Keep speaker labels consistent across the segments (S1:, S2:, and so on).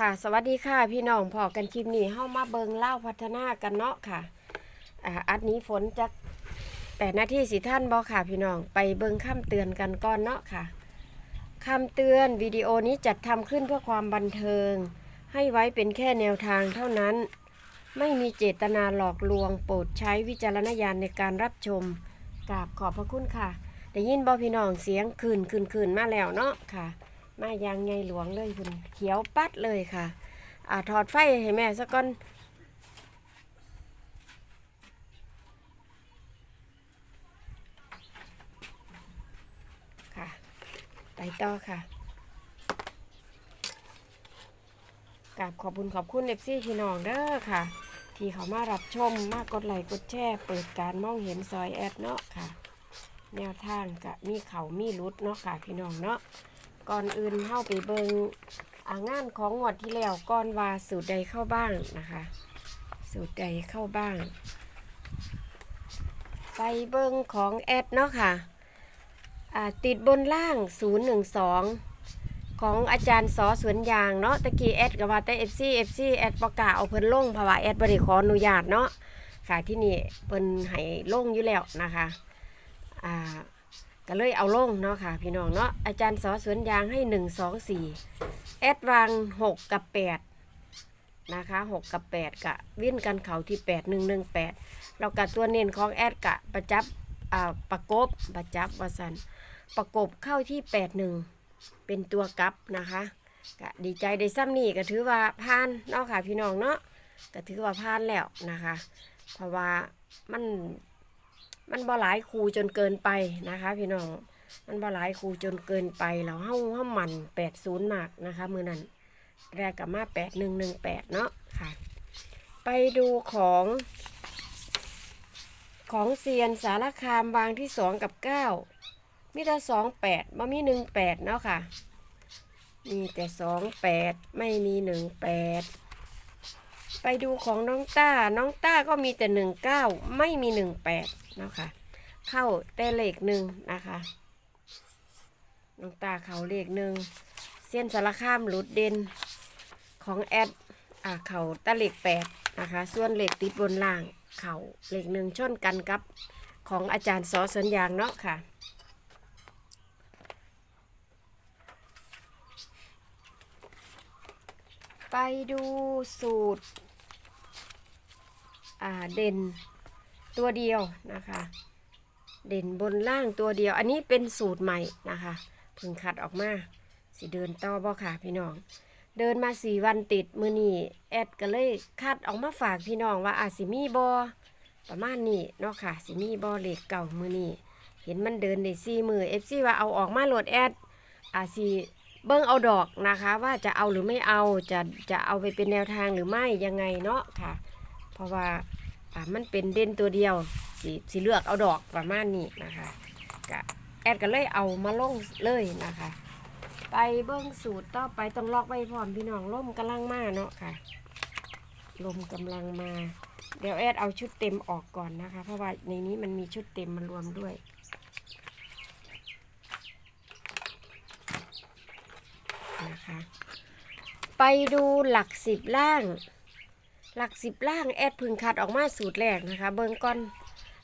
S1: ค่ะ สวัสดีค่ะ พี่น้องพอกันคลิปนี้เฮามาเบิงเล่าพัฒนากันเนาะค่ะอ่าอันนี้ฝนจะแต่หน้าที่สิท่านบอค่ะ พี่น้องไปเบิงข้ามเตือนกันก่อนเนาะค่ะคำเตือนวิดีโอนี้จัดทำขึ้นเพื่อความบันเทิง ให้ไว้เป็นแค่แนวทางเท่านั้น ไม่มีเจตนาหลอกลวงโปรดใช้วิจารณญาณในการรับชมกราบขอบพระคุณค่ะได้ยินบอพี่น้องเสียงคืนคืนคืนมาแล้วเนาะค่ะ มาอย่างไงหลวงเลยคุณเขียวปัดเลยค่ะ อ่าถอดไฟให้แม่สักก่อนค่ะ ไปต่อค่ะกราบขอบคุณขอบคุณเอฟซีพี่น้องเด้อค่ะ ที่เขามารับชมมากกดไลค์กดแชร์เปิดการมองเห็นซอยแอดเนาะค่ะ แนวทางกะมีเขามีรุดเนาะค่ะพี่น้องเนาะ ก่อนอื่นเข้าไปเบิงงานของงวดที่แล้วก่อนว่าสูตรใดเข้าบ้างนะคะ สูตรใดเข้าบ้าง ไปเบิงของแอดเนาะค่ะอ่าติดบนล่าง 012 ของอาจารย์สอสวนยางเนาะตะกี้แอดกับว่าแต่ FC FC แอดประกาศเอาเพิ่นลงเพราะว่าแอดบ่ได้ขออนุญาตเนาะค่ะที่นี่เพิ่นให้ลงอยู่แล้วนะคะอ่า ก็เลยเอาลงเนาะค่ะ พี่น้องเนาะอาจารย์สอสวนยางให้หนึ่งสองสี่แอดวางหกกับแปดนะคะหกกับแปดกะวิ่นกันเขาที่แปดหนึ่งหนึ่งแปดเรากับตัวเน้นของแอดกะประจับอ่าประกบประจับวสันประกบเข้าที่แปดหนึ่งเป็นตัวกลับนะคะกะดีใจได้ซ้ำนี่ก็ถือว่าผ่านเนาะค่ะพี่น้องเนาะก็ถือว่าผ่านแล้วนะคะ เพราะว่ามัน มันบ่หลายครูจนเกินไปนะคะ พี่น้อง มันบ่หลายครูจนเกินไปแล้วเฮาเฮามันแปดศูนย์มากนะคะมือนั้นแรกกับมาแปดหนึ่งหนึ่งแปดเนาะค่ะ ไปดูของ ของเซียนสารคามวางที่สองกับเก้ามีแต่สองแปดบ่มีหนึ่งแปดเนาะค่ะ มีแต่สองแปดไม่มีหนึ่งแปด ไปดูของน้องต้า น้องต้าก็มีแต่หนึ่งเก้าไม่มีหนึ่งแปดเนาะค่ะเข้าแต่เลขหนึ่งนะคะ น้องตาเขาเลขหนึ่ง เส้นสารข้ามหลุดเด่นของแอดอ่าเขาตะเลขแปดนะคะ ส่วนเลขติดบนล่าง เขาเลขหนึ่งชนกันกับของอาจารย์สอสัญญางเนาะค่ะ ไปดูสูตรเด่นตัวเดียวนะคะ เด่นบนล่างตัวเดียว อันนี้เป็นสูตรใหม่นะคะเพิ่งคัดออกมาสิเดินต่อบ่ค่ะพี่น้อง เดินมาสี่วันติดมือนี่แอดก็เลยคัดออกมาฝากพี่น้องว่าอาสิมีบอประมาณนี้เนาะค่ะ สิมีบอเหล็กเก่ามือนี่เห็นมันเดินในสี่มือเอฟซีว่าเอาออกมาโหลดแอดอาสิ เบิ้งเอาดอกนะคะ ว่าจะเอาหรือไม่เอาจะจะเอาไปเป็นแนวทางหรือไม่ยังไงเนาะค่ะ เพราะว่าอ่ามันเป็นเด่นตัวเดียวสิสิเลือกเอาดอกประมาณนี้นะคะกะแอดก็เลยเอามาลงเลยนะคะ ไปเบิ้งสูตรต่อไปต้องล็อกไว้พร้อมพี่น้องลมกำลังมาเนาะค่ะลมกำลังมา เดี๋ยวแอดเอาชุดเต็มออกก่อนนะคะ เพราะว่าในนี้มันมีชุดเต็มมารวมด้วย นะคะ ไปดูหลักสิบล่าง หลักสิบล่างแอดพึงคัดออกมาสูตรแรกนะคะ เบิ้งก่อน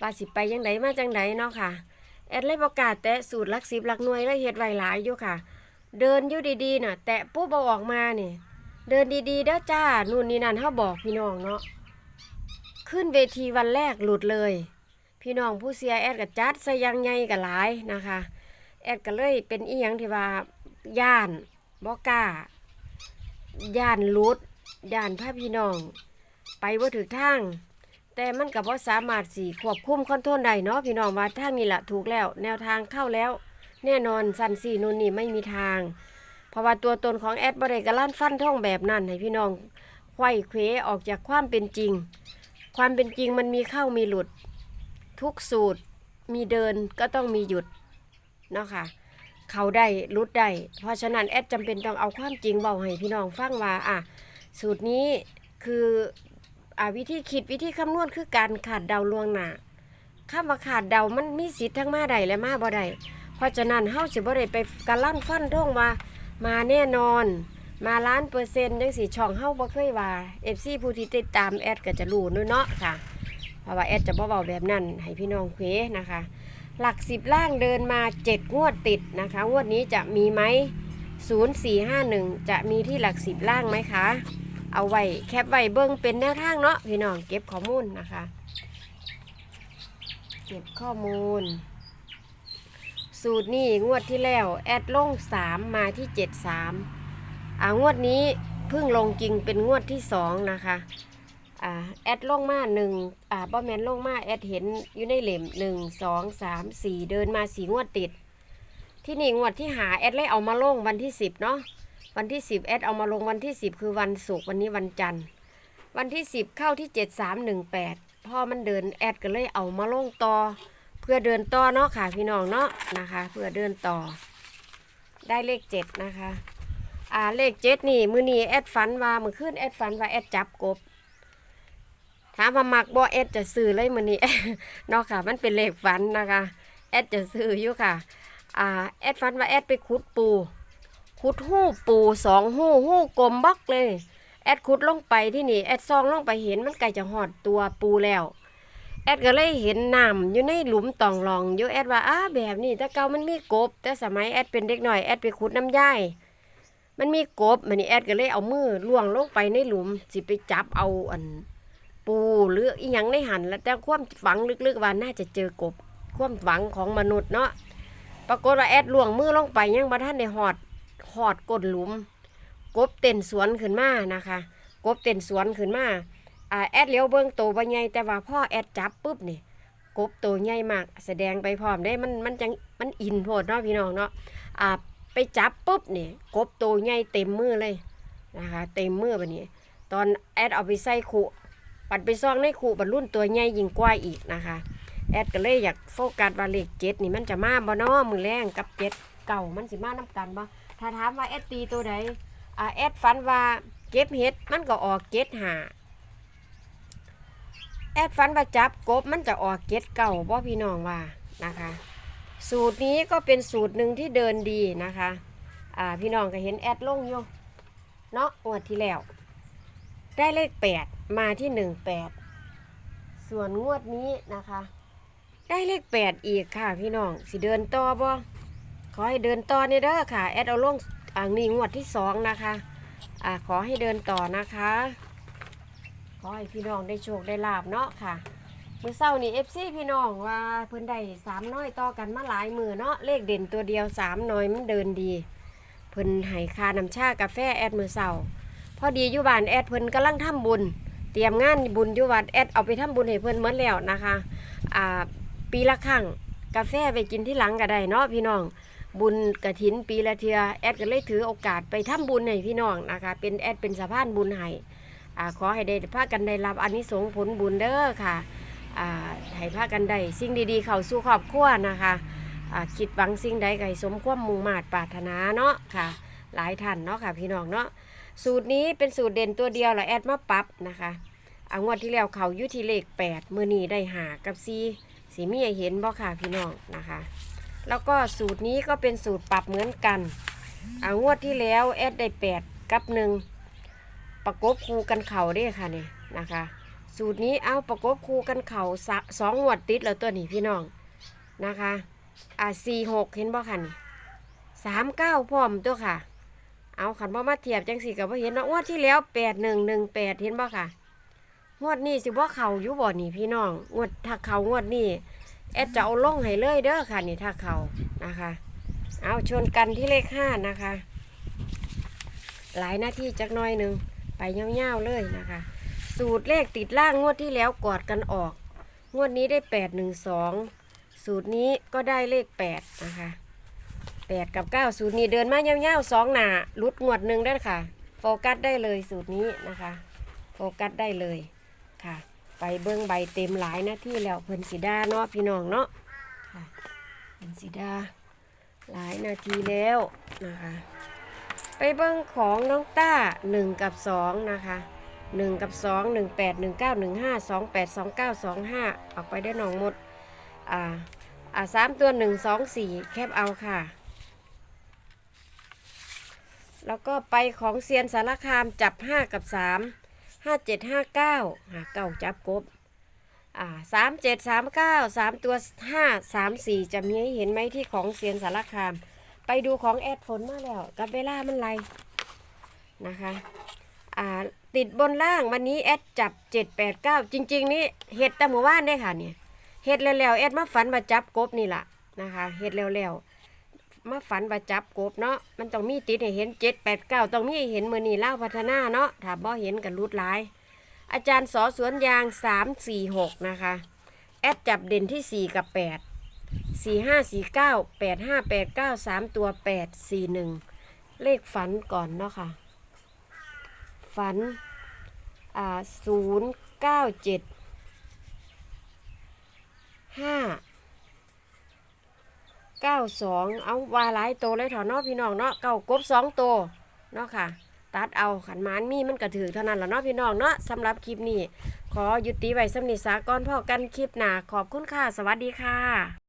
S1: ว่าสิบไปยังไงมาจังไดเนาะค่ะ แอดเลยประกาศแตะสูตรหลักสิบหลักหน่วยแล้วเฮ็ดไวหลายอยู่ค่ะ เดินอยู่ดีๆน่ะ แตะปุ๊บเอาออกมาเนี่ยเดินดีๆเด้อจ้านู่นนี่นั่นเฮาบอกพี่น้องเนาะขึ้นเวทีวันแรกหลุดเลย พี่น้องผู้เสียแอดกับจัดใส่ยังไงกับหลายนะคะ แอดก็เลยเป็นอีหยังที่ว่าย่าน บ่กล้าย่านหลุดย่านพาพี่น้อง ไปบ่ถึกทาง แต่มันก็บ่สามารถสิควบคุมคอนโทรลได้เนาะพี่น้องว่าทางนี้ละถูกแล้ว แนวทางเข้าแล้ว แน่นอนสันสี่นู่นนี่ไม่มีทาง เพราะว่าตัวตนของแอดบ่ได้กระลั่นฟันท่องแบบนั้นให้พี่น้องไขว้เขวออกจากความเป็นจริง ความเป็นจริงมันมีเข้ามีหลุด ทุกสูตรมีเดินก็ต้องมีหยุดเนาะค่ะ เขาได้รุดได้เพราะฉะนั้นแอดจำเป็นต้องเอาความจริงเบาให้พี่น้องฟังว่าอะสูตรนี้คืออ่าวิธีคิดวิธีคำนวณคือการขาดเดาลวงหน้าคำว่าขาดเดามันมีสิทธิ์ทั้งมาใดและมาบ่ได้เพราะฉะนั้นเฮาสิบ่ได้ไปการลั่นฟันท่งว่ามาแน่นอน มาล้านเปอร์เซ็นต์จังสิช่องเฮาบ่เคยว่า FC ผู้ที่ติดตามแอดก็จะรู้นู่นเนาะค่ะ เพราะว่าแอดจะบ่เว้าแบบนั้นให้พี่น้องเควนะคะ หลักสิบล่างเดินมา 7 งวดติดนะคะ งวดนี้จะมีไหม0451 จะมีที่หลักสิบล่างไหมคะ เอาไว้แคปไว้เบิ้งเป็นแนวทางเนาะพี่น้องเก็บข้อมูลนะคะ เก็บข้อมูล สูตรนี้งวดที่แล้ว แอดลง 3 มาที่ 73อ่างวดนี้เพิ่งลงจริงเป็นงวดที่ 2 นะคะ อ่าแอดลงมาหนึ่งอ่าบ่แมนลงมาแอดเห็นอยู่ในเหล่มหนึ่งสองสามสี่เดินมาสี่งวดติด ที่นี่งวดที่หาแอดเลยเอามาลงวันที่10เนาะวันที่10แอดเอามาลงวันที่10คือวันศุกร์วันนี้วันจันทร์ วันที่10เข้าที่7318พอมันเดินแอดก็เลยเอามาลงต่อ เพื่อเดินต่อเนาะค่ะพี่น้องเนาะนะคะ เพื่อเดินต่อ ได้เลข7นะคะอ่าเลข7นี่มือนี้แอดฝันว่ามือขึ้นแอดฝันว่าแอดจับกบ ถามว่ามักบ่แอดจะซื้อเลยมือนี้เนาะค่ะ มันเป็นเลขฝันนะคะแอดจะซื้ออยู่ค่ะอ่าแอดฝันว่าแอดไปขุดปูขุดหู้ปูสองหู้หู้กลมบักเลย แอดขุดลงไปที่นี่ แอดซองลงไปเห็นมันใกล้จะหอดตัวปูแล้ว แอดก็เลยเห็นน้ำอยู่ในหลุมตองรองอยู่แอดว่าอ้าแบบนี้แต่เก่ามันมีกบ แต่สมัยแอดเป็นเด็กหน่อยแอดไปขุดน้ำย่ายมันมีกบมันนี่แอดก็เลยเอามือล่วงลงไปในหลุมสิไปจับเอาอัน ปูหรืออีหยังในหันแล้วแต่ความฝังลึกๆว่าน่าจะเจอกบความฝังของมนุษย์เนาะปรากฏว่าแอดล่วงมือลงไปยังบ่ท่านได้หอดหอดก้นหลุม กบเต้นสวนขึ้นมานะคะ กบเต้นสวนขึ้นมาอ่าแอดเลี้ยวเบิ้องโตวบ่ใหญ่แต่ว่าพ่อแอดจับปุ๊บนี่กบโตใหญ่มาก แสดงไปพร้อมได้มันมันจังมันอินโพดเนาะพี่น้องเนาะอ่าไปจับปุ๊บนี่กบโตใหญ่เต็มมือเลยนะคะ เต็มมือแบบนี้ ตอนแอดเอาไปใส่ขู่ ปัดไปซองในขู่บรรรุ่นตัวใหญ่ยิ่งกว่าอีกนะคะ แอดก็เลยอยากโฟกัสว่าเลขเจ็ดนี่มันจะมาบ่นาะมือแรงกับเจ็ดเก่ามันสิมาน้กันบ่ถ้าถามว่าแอดตีตัวใดอ่าแอดฝันว่าเก็บเห็ดมันก็ออกเก็ดหาแอดฝันว่าจับกบมันจะออกเก็ดเก่าบ่พี่น้องว่านะคะ สูตรนี้ก็เป็นสูตรหนึ่งที่เดินดีนะคะอ่าพี่น้องก็เห็นแอดลงอยู่เนาะงวดที่แล้ว ได้เลขแปด มาที่หนึ่งแปดส่วนงวดนี้นะคะ ได้เลขแปดอีกค่ะพี่น้องสิเดินต่อบ่ขอให้เดินต่อเนี่ยเด้อค่ะ แอดเอาลงอ่างนี้งวดที่สองนะคะอ่าขอให้เดินต่อนะคะ ขอให้พี่น้องได้โชคได้ลาบเนาะค่ะเมื่อเช้านี่เอฟซีพี่น้องว่าเพิ่นได้สามน้อยต่อกันมาหลายมือเนาะเลขเด่นตัวเดียวสามน้อยมันเดินดีเพิ่นให้คาน้ำชากาแฟแอดมือเช้าพอดีอยู่บ้านแอดเพิ่นกำลังทำบุญ เตรียมงานบุญอยู่วัดแอดเอาไปทำบุญให้เพิ่นเมื่อแล้วนะคะอ่าปีละครั้งกาแฟไปกินที่หลังก็ได้เนาะพี่น้องบุญกระถินปีละเทือแอดก็เลยถือโอกาสไปทำบุญให้พี่น้องนะคะ เป็นแอดเป็นสะพานบุญให้อ่าขอให้ได้พากันได้รับอานิสงส์ผลบุญเด้อค่ะอ่าให้พากันได้สิ่งดีๆ เข้าสู่ครอบครัวนะคะอ่าคิดหวังสิ่งใดก็ให้สมความมุ่งมา่ปรารถนาเนาะค่ะ หลายท่านเนาะค่ะพี่น้องเนาะสูตรนี้เป็นสูตรเด่นตัวเดียวแหละแอดมาปรับนะคะ อางวดที่แล้วเขาอยุทีเลข8มือนี้ได้หากับซีสีมีให้เห็นบ่ค่ะพี่น้องนะคะ แล้วก็สูตรนี้ก็เป็นสูตรปรับเหมือนกันอางวดที่แล้วแอดได้แปดกับหนึ่งประกบคูกันเข่าเด้ค่ะเนี่ยนะคะ สูตรนี้เอาประกบคูกันเข่าสะสองงวดติดแล้วตัวนี้พี่น้องนะคะอ่าสี่หกเห็นบ่ค่ะนี่สามเก้าพร้อมตัวค่ะ เอาขันบ่มาเทียบจังสี่กับว่าเห็นเนาะงวดที่แล้วแปดหนึ่งหนึ่งแปดเห็นบ่ค่ะ งวดนี้สิว่าเขาอยู่บ่นี่พี่น้อง งวดถ้าเขางวดนี้แอดจะเอาลงให้เลยเด้อค่ะนี่ถ้าเขานะคะ เอาชนกันที่เลขห้านะคะ หลายหน้าที่จักน้อยหนึ่งไปเงาวๆเลยนะคะ สูตรเลขติดล่างงวดที่แล้วกอดกันออก งวดนี้ได้แปดหนึ่งสองสูตรนี้ก็ได้เลขแปดนะคะแปดกับเก้าสูตรนี้เดินมาเงาวๆสองหนาลุดงวดหนึ่งได้ค่ะ โฟกัสได้เลยสูตรนี้นะคะ โฟกัสได้เลย ค่ะ ไปเบิ้งใบเต็มหลายหน้าที่แล้วเพิ่นสีดาเนาะพี่น้องเนาะค่ะเพิ่นสีดาหลายนาทีแล้วนะคะ ไปเบิ้งของน้องต้าหนึ่งกับสองนะคะหนึ่งกับสองหนึ่งแปดหนึ่งเก้าหนึ่งห้าสองแปดสองเก้าสองห้าออกไปได้หนองหมดอ่าอ่าสามตัวหนึ่งสองสี่แคบเอาค่ะ แล้วก็ไปของเซียนสารคามจับห้ากับสาม ห้าเจ็ดห้าเก้าหาเก้าจับกบอ่าสามเจ็ดสามเก้าสามตัวห้าสามสี่จะมีให้เห็นไหมที่ของเซียนสารคาม ไปดูของแอดฝนมาแล้ว กับเวลามันไรนะคะอ่าติดบนล่างวันนี้แอดจับเจ็ดแปดเก้าจริง ๆ นี่เห็ดแต่หมู่บ้านได้ค่ะเนี่ยเห็ดแล้วๆแอดมาฝันมาจับกบนี่แหละนะคะเห็ดแล้วๆ มาฝันว่าจับกบเนาะมันต้องมีติดให้เห็นเจ็ดแปดเก้าต้องมีให้เห็นมือนีเล่าพัฒนาเนาะถ้าบ่เห็นกันรุดหลาย อาจารย์สอสวนยางสามสี่หกนะคะ แอดจับเด่นที่สี่กับแปดสี่ห้าสี่เก้าแปดห้าแปดเก้าสามตัวแปดสี่หนึ่งเลขฝันก่อนเนาะค่ะ ฝันอ่าศูนย์เก้าเจ็ดห้า เก้าสองเอาวาหลายโตเลยเถอะเนาะพี่น้องเนาะเก้ากบสองโตเนาะค่ะ ตัดเอาขันมานมีมันกระถือเท่านั้นแหละเนาะพี่น้องเนาะสำหรับคลิปนี้ ขอยุติไว้สำนิสากรพ่อกันคลิปหนาขอบคุณค่ะ สวัสดีค่ะ